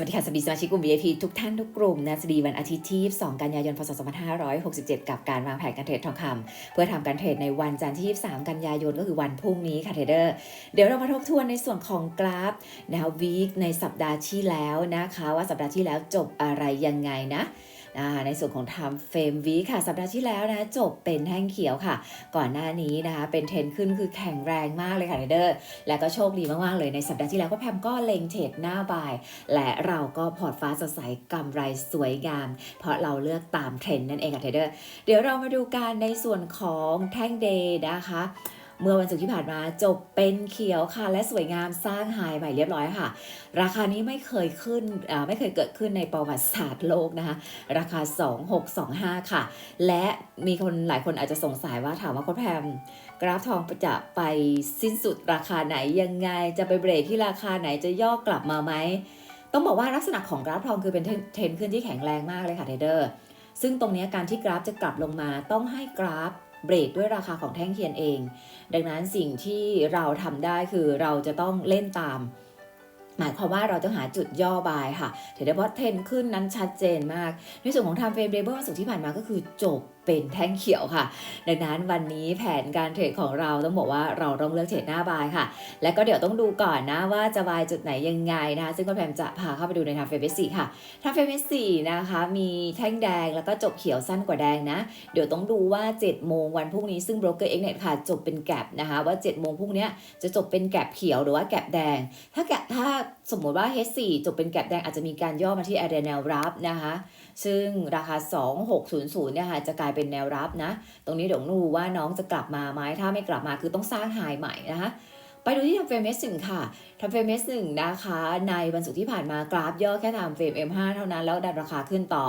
วัสดีค่ะสวัสดีสมาชิกกลุ่ม VIP ทุกท่านทุกกลุ่มนะสวัสดีวันอาทิตย์ที่2กันยายน พศ 2567 กับการวางแผนการเทรดทองคำเพื่อทำการเทรดในวันจันทร์ที่ 23 กันยายนก็คือวันพรุ่งนี้ค่ะเทรดเดอร์ เดี๋ยวเรามาทบทวนในส่วนของกราฟนะวีคในสัปดาห์ที่แล้วนะคะ ว่าสัปดาห์ที่แล้วจบอะไรยังไงนะ ในส่วนของ time frame week ค่ะ สัปดาห์ที่แล้วนะจบเป็นแท่งเขียวค่ะ ก่อนหน้านี้นะคะเป็นเทรนขึ้นคือแข็งแรงมากเลยค่ะเทรดเดอร์และก็โชคดีมาก ๆ เลยในสัปดาห์ที่แล้วก็แพมก็เล็งเทรดหน้าบาย และเราก็พอร์ตฟ้าสดใสกำไรสวยงาม เพราะเราเลือกตามเทรนนั่นเองค่ะเทรดเดอร์เดี๋ยวเรามาดูการในส่วนของแท่งเดย์นะคะ เมื่อวันศุกร์ที่ผ่านมาจบเป็นเขียวค่ะ และสวยงามสร้างไฮใหม่เรียบร้อยค่ะ ราคานี้ไม่เคยขึ้นไม่เคยเกิดขึ้นในประวัติศาสตร์โลกนะคะ ราคา 2625 ค่ะ และมีคนหลายคนอาจจะสงสัยว่าถามว่าโค้ชแพมกราฟทองจะไปสิ้นสุดราคาไหนยังไงจะไปเบรกที่ราคาไหนจะย่อกลับมาไหมต้องบอกว่าลักษณะของกราฟทองคือเป็นเทรนขึ้นที่แข็งแรงมากเลยค่ะเทรดเดอร์ซึ่งตรงนี้การที่กราฟจะกลับลงมาต้องให้กราฟ เบรกด้วยราคาของแท่งเทียนเอง ดังนั้นสิ่งที่เราทำได้คือเราจะต้องเล่นตาม หมายความว่าเราจะหาจุดย่อบายค่ะเห็นได้ว่าเทรนขึ้นนั้นชัดเจนมาก ในส่วนของ time frame เมื่อวันศุกร์ที่ผ่านมาก็คือจบ เป็นแท่งเขียวค่ะ ดังนั้นวันนี้แผนการเทรดของเราต้องบอกว่าเราต้องเลือกเทรดหน้าบายค่ะ และก็เดี๋ยวต้องดูก่อนนะว่าจะบายจุดไหนยังไงนะคะซึ่งก็แพมจะพาเข้าไปดูในทางเฟซสี่ค่ะทางเฟซสี่นะคะมีแท่งแดงแล้วก็จบเขียวสั้นกว่าแดงนะ เดี๋ยวต้องดูว่า 7 โมงวันพรุ่งนี้ซึ่ง broker x net ค่ะจบเป็นแกลบนะคะว่า 7 โมงพรุ่งนี้จะจบเป็นแกลบเขียวหรือว่าแกลบแดง ถ้าแกลบถ้าสมมติว่า H4 จบเป็นแกลบแดงอาจจะมีการย่อมาที่ area แนวรับนะคะ ซึ่งราคา 2600เนี่ยค่ะจะกลายเป็นแนวรับนะ ตรงนี้เดี๋ยวดูว่าน้องจะกลับมาไหมถ้าไม่กลับมาคือต้องสร้างไฮใหม่นะคะ ไปดูที่ทำเฟรม S1 ค่ะทำเฟรม S1 นะคะ ในวันศุกร์ที่ผ่านมากราฟย่อแค่ทำเฟรม M5 เท่านั้นแล้วดันราคาขึ้นต่อ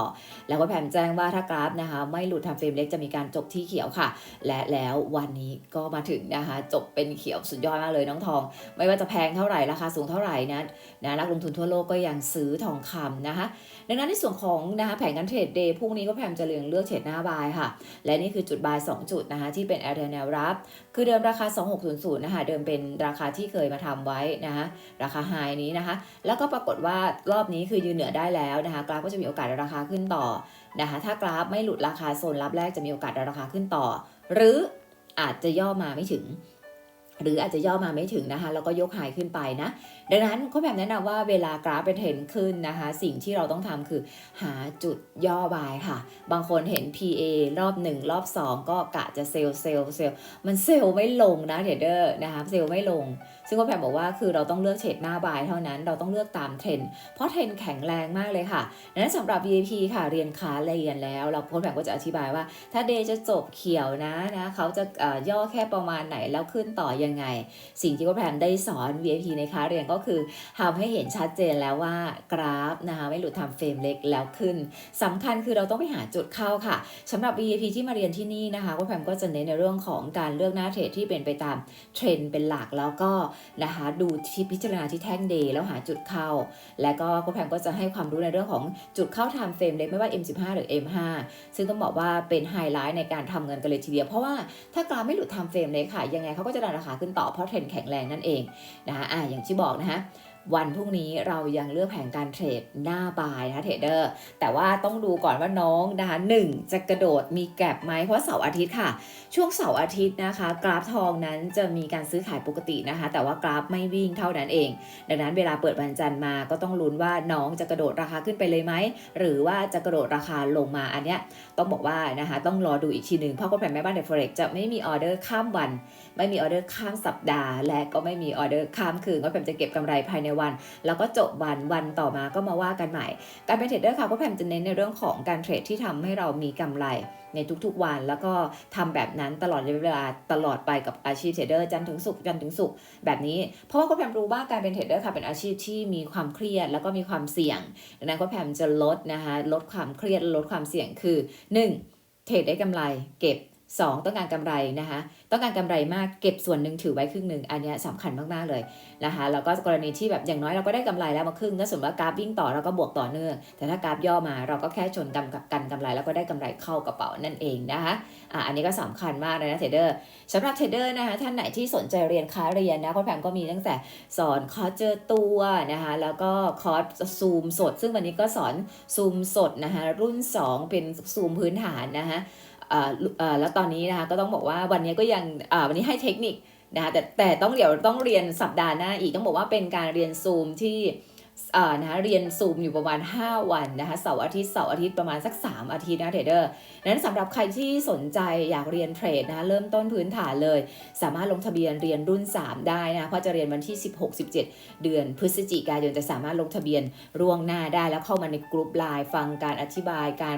แล้วก็แผมแจ้งว่าถ้ากราฟนะคะ ไม่หลุดทำเฟรมเล็กจะมีการจบที่เขียวค่ะ และแล้ววันนี้ก็มาถึงนะคะ จบเป็นเขียวสุดยอดมากเลยน้องทอง ไม่ว่าจะแพงเท่าไหร่ราคาสูงเท่าไหร่นะนะนักลงทุนทั่วโลกก็ยังซื้อทองคำนะคะ ดังนั้นในส่วนของนะคะแผนการเทรดเดย์พรุ่งนี้ก็แพมจะเลือกเลือกเทรดหน้าบายค่ะ และนี่คือจุดบาย 2 จุดนะคะที่เป็นแอร์แนวรับ คือเดิมราคา 2600นะคะเดิมเป็นราคาที่เคยมาทำไว้นะคะราคาไฮนี้นะคะ แล้วก็ปรากฏว่ารอบนี้คือยืนเหนือได้แล้วนะคะกราฟก็จะมีโอกาสราคาขึ้นต่อนะคะถ้ากราฟไม่หลุดราคาโซนรับแรกจะมีโอกาสราคาขึ้นต่อ หรืออาจจะย่อมาไม่ถึง หรืออาจจะย่อมาไม่ถึงนะคะแล้วก็ยกหายขึ้นไปนะ ดังนั้นก็แบบแนะนำว่าเวลากราฟเป็นเทรนขึ้นนะคะ สิ่งที่เราต้องทำคือหาจุดย่อบายค่ะ บางคนเห็น PA รอบ 1 รอบ 2 ก็กะจะเซลล์เซลล์เซลล์มันเซลล์ไม่ลงนะเทรดเดอร์นะคะเซลล์ไม่ลง ซึ่งก็แพมบอกว่าคือเราต้องเลือกเทรดหน้าบายเท่านั้นเราต้องเลือกตามเทรนด์เพราะเทรนด์แข็งแรงมากเลยค่ะดังนั้นสำหรับ VIP ค่ะเรียนค้าเรียนแล้ว เราโค้ชแบบก็จะอธิบายว่า ถ้าเดย์จะจบเขียวนะนะเขาจะย่อแค่ประมาณไหนแล้วขึ้นต่อยังไง สิ่งที่ก็แพมได้สอน VIP ในค้าเรียนก็คือทำให้เห็นชัดเจนแล้วว่ากราฟนะคะไม่หลุดทำเฟรมเล็กแล้วขึ้นสำคัญคือเราต้องไปหาจุดเข้าค่ะสำหรับ VIP ที่มาเรียนที่นี่นะคะก็แพมก็จะเน้นในเรื่องของการเลือกหน้าเทรดที่เป็นไปตามเทรนด์เป็นหลักแล้วก็นะคะดูที่พิจารณาที่แท่งเดย์แล้วหาจุดเข้า และก็โค้ชแพมก็จะให้ความรู้ในเรื่องของจุดเข้าทำเฟรมเล็กไม่ว่า M15 หรือ M5 ซึ่งต้องบอกว่าเป็นไฮไลท์ในการทำเงินกันเลยทีเดียว เพราะว่าถ้ากราฟไม่หลุดทำเฟรมเล็กค่ะยังไงเขาก็จะดันราคาขึ้นต่อเพราะเทรนด์แข็งแรงนั่นเองนะคะอ่าอย่างที่บอกนะคะ วันพรุ่งนี้เรายังเลือกแผนการเทรดหน้าบายนะคะเทรดเดอร์ แต่ว่าต้องดูก่อนว่าน้องนะคะหนึ่งจะกระโดดมีแกลบไหมเพราะเสาร์อาทิตย์ค่ะ ช่วงเสาร์อาทิตย์นะคะ กราฟทองนั้นจะมีการซื้อขายปกตินะคะ แต่ว่ากราฟไม่วิ่งเท่านั้นเอง ดังนั้นเวลาเปิดวันจันทร์มาก็ต้องลุ้นว่าน้องจะกระโดดราคาขึ้นไปเลยไหมหรือว่าจะกระโดดราคาลงมาอันเนี้ยต้องบอกว่านะคะต้องรอดูอีกทีหนึ่งเพราะคนแผนแม่บ้านเดฟเฟรกจะไม่มีออเดอร์ข้ามวันไม่มีออเดอร์ข้ามสัปดาห์ และก็ไม่มีออเดอร์ข้ามคืนก็แผนจะเก็บกำไรภายในวัน แล้วก็จบวันวันต่อมาก็มาว่ากันใหม่ การเป็นเทรดเดอร์ค่ะก็แพมจะเน้นในเรื่องของการเทรดที่ทำให้เรามีกำไรในทุกๆวันแล้วก็ทำแบบนั้นตลอดเวลาตลอดไปกับอาชีพเทรดเดอร์จันถึงศุกจันถึงศุกแบบนี้ เพราะว่าก็แพมรู้ว่าการเป็นเทรดเดอร์ค่ะเป็นอาชีพที่มีความเครียดแล้วก็มีความเสี่ยงดังนั้นก็แพมจะลดนะคะลดความเครียดลดความเสี่ยงคือ 1. เทรดได้กำไรเก็บ 2. ต้องการกำไรนะคะ ต้องการกำไรมากเก็บส่วนหนึ่งถือไว้ครึ่งหนึ่งอันนี้ยสำคัญมากๆเลยนะคะแล้วก็กรณีที่แบบอย่างน้อยเราก็ได้กำไรแล้วมาครึ่งถ้าสมมติว่ากราฟวิ่งต่อเราก็บวกต่อเนื่อง แต่ถ้ากราฟย่อมาเราก็แค่ชนกันกับกันกำไรแล้วก็ได้กำไรเข้ากระเป๋านั่นเองนะคะอะอันนี้ก็สำคัญมากเลยนะเทรดเดอร์สำหรับเทรดเดอร์นะคะท่านไหนที่สนใจเรียนค้าเรียนนะคุณแพมก็มีตั้งแต่สอนคอร์สเจอตัวนะคะแล้วก็คอร์สซูมสด ซึ่งวันนี้ก็สอนซูมสดนะคะรุ่น 2 เป็นซูมพื้นฐานนะคะอ่าแล้วตอนนี้นะคะก็ต้องบอกว่าวันนี้ก็ยังอ่าวันนี้ให้เทคนิคนะคะแต่แต่ต้องเดี๋ยวต้องเรียนสัปดาห์หน้าอีกต้องบอกว่าเป็นการเรียนซูมที่นะคะเรียนซูมอยู่ประมาณ 5 วันนะคะเสาร์อาทิตย์เสาร์อาทิตย์ประมาณสัก 3 อาทิตย์นะเทรดเดอร์นั้นสำหรับใครที่สนใจอยากเรียนเทรดนะะเริ่มต้นพื้นฐานเลย สามารถลงทะเบียนเรียนรุ่น 3 ได้นะเพราะจะเรียนวันที่ 16-17 เดือนพฤศจิกายนจะสามารถลงทะเบียนร่วงหน้าได้แล้วเข้ามาในกลุ่มไลน์ฟังการอธิบายการ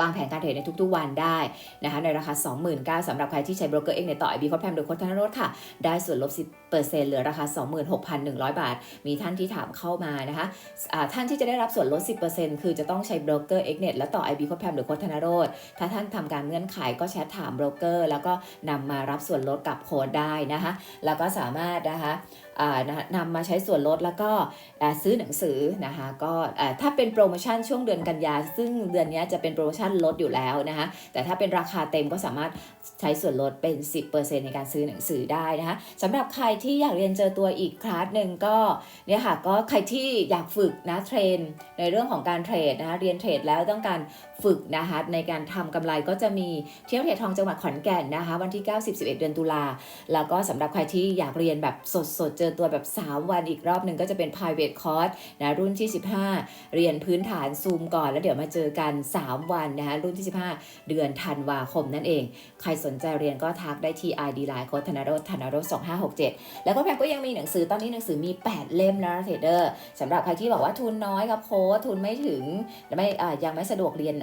วางแผนการเทรดในทุกๆวันได้นะคะในราคา 29,000สำหรับใครที่ใช้โบรกเกอร์เองในต่อไอบีคอร์แพมโดยโค้ดธนรสค่ะ ได้ส่วนลด 10%เหลือราคา 26,100 บาท มีท่านที่ถามเข้ามานะคะอ่าท่านที่จะได้รับส่วนลด 10%คือจะต้องใช้โบรกเกอร์เอ็กเน็ตและต่อ IB โค้ดแพมหรือโค้ดธนโรธถ้าท่านทำการเงื่อนไขก็แชทถามโบรกเกอร์แล้วก็นำมารับส่วนลดกับโค้ดได้นะคะแล้วก็สามารถนะคะนำมาใช้ส่วนลดแล้วก็ซื้อหนังสือนะคะก็ถ้าเป็นโปรโมชั่นช่วงเดือนกันยา ซึ่งเดือนนี้จะเป็นโปรโมชั่นลดอยู่แล้วนะคะแต่ถ้าเป็นราคาเต็มก็สามารถใช้ส่วนลดเป็น 10%ในการซื้อหนังสือได้นะคะสำหรับใครที่อยากเรียนเจอตัวอีกคลาสหนึ่งก็เนี่ยค่ะก็ใครที่อยากฝึกนะเทรน ในเรื่องของการเทรดนะคะเรียนเทรดแล้วต้องการฝึกนะคะในการทำกำไรก็จะมีเที่ยวเทรดทองจังหวัดขอนแก่นนะคะ วันที่ 9 10 11 เดือนตุลาแล้วก็สำหรับใครที่อยากเรียนแบบสดๆ เจอตัวแบบ 3 วันอีกรอบหนึ่งก็จะเป็น private course นะรุ่นที่ 15 เรียนพื้นฐานซูมก่อน แล้วเดี๋ยวมาเจอกัน 3 วันนะคะรุ่นที่ 15 เดือนธันวาคมนั่นเอง ใครสนใจเรียนก็ทักได้ที่ ID Line โค้ดธนรสธนารส2567แล้วก็แพมก็ยังมีหนังสือตอนนี้หนังสือมี 8 เล่มนะเทรดเดอร์สำหรับใครที่บอกว่าทุนน้อยกับโค้ดทุนไม่ถึงไม่ยังไม่สะดวกเรียน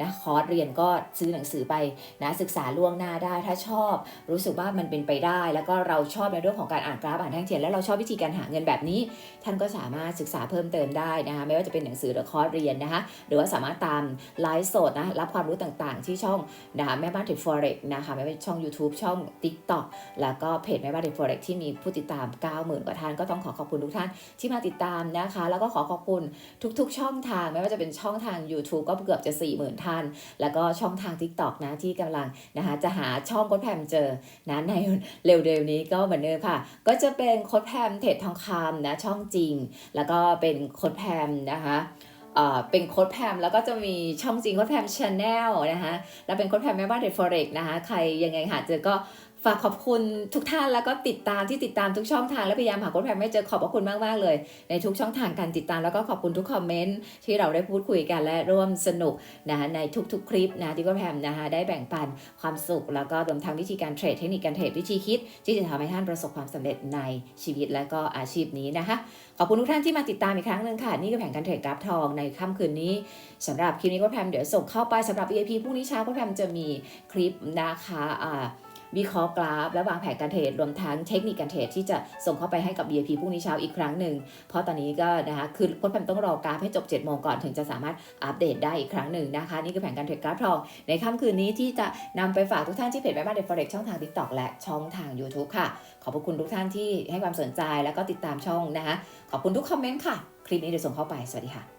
นะคอร์สเรียนก็ซื้อหนังสือไปนะศึกษาล่วงหน้าได้ถ้าชอบ รู้สึกว่ามันเป็นไปได้ แล้วก็เราชอบในเรื่องของการอ่านกราฟอ่านแท่งเทียนแล้วเราชอบวิธีการหาเงินแบบนี้ ท่านก็สามารถศึกษาเพิ่มเติมได้นะคะไม่ว่าจะเป็นหนังสือหรือคอร์สเรียนนะคะหรือว่าสามารถตามไลฟ์สดนะรับความรู้ต่างๆ ที่ช่องนะคะแม่บ้านเทรดฟอเร็กนะคะไม่ว่าช่อง YouTube ช่อง TikTok แล้วก็เพจแม่บ้านเทรดฟอเร็กที่มีผู้ติดตาม 90,000 กว่าท่านก็ต้องขอขอบคุณทุกท่านที่มาติดตามนะคะ แล้วก็ขอขอบคุณทุก ๆ ช่องทางไม่ว่าจะเป็นช่องทาง YouTube ก็เกือบจะ 40,000 ท่าน แล้วก็ช่องทาง TikTok นะที่กำลังนะคะจะหาช่องโค้ดแพมเจอนะในเร็วๆนี้ก็เหมือนเดิมค่ะ ก็จะเป็นโค้ดแพมเทรดทองคำนะช่องจริง แล้วก็เป็นโค้ดแพมนะคะเอ่อเป็นโค้ดแพมแล้วก็จะมีช่องจริงโค้ดแพมชาแนลนะคะแล้วเป็นโค้ดแพมแม่บ้านเทรดฟอเร็กนะคะใครยังไงหาเจอก็ ฝากขอบคุณทุกท่านแล้วก็ติดตามที่ติดตามทุกช่องทางและพยายามหาโค้ดแพมไม่เจอขอบพระคุณมากๆเลย ในทุกช่องทางการติดตามแล้วก็ขอบคุณทุกคอมเมนต์ที่เราได้พูดคุยกันและร่วมสนุกนะคะในทุกๆ คลิปนะที่โค้ดแพมนะคะได้แบ่งปันความสุข แล้วก็รวมทั้งวิธีการเทรดเทคนิคการเทรดวิธีคิด ที่จะทำให้ท่านประสบความสำเร็จในชีวิตและก็อาชีพนี้นะคะขอบคุณทุกท่านที่มาติดตามอีกครั้งหนึ่งค่ะนี่คือแผนการเทรดกราฟทองในค่ำคืนนี้สำหรับคลิปนี้ก็แพมเดี๋ยวส่งเข้าไปสำหรับ VIP พรุ่งนี้เช้าก็แพมจะมีคลิปนะคะอ่า วิเคราะห์กราฟและวางแผนการเทรดรวมทั้งเทคนิคการเทรดที่จะส่งเข้าไปให้กับ VIP พรุ่งนี้เช้าอีกครั้งหนึ่ง เพราะตอนนี้ก็นะคะคือโค้ชแพมต้องรอกราฟให้จบ7จ็ดโมงก่อนถึงจะสามารถอัปเดตได้อีกครั้งหนึ่งนะคะ นี่คือแผนการเทรดกราฟทองในค่ำคืนนี้ที่จะนำไปฝากทุกท่านที่เพจแม่บ้านเดฟเฟอเร็กช่องทาง TikTok และช่องทาง YouTube ค่ะ ขอบพระคุณทุกท่านที่ให้ความสนใจแล้วก็ติดตามช่องนะคะขอบคุณทุกคอมเมนต์ค่ะคลิปนี้เดี๋ยวส่งเข้าไปสวัสดีค่ะ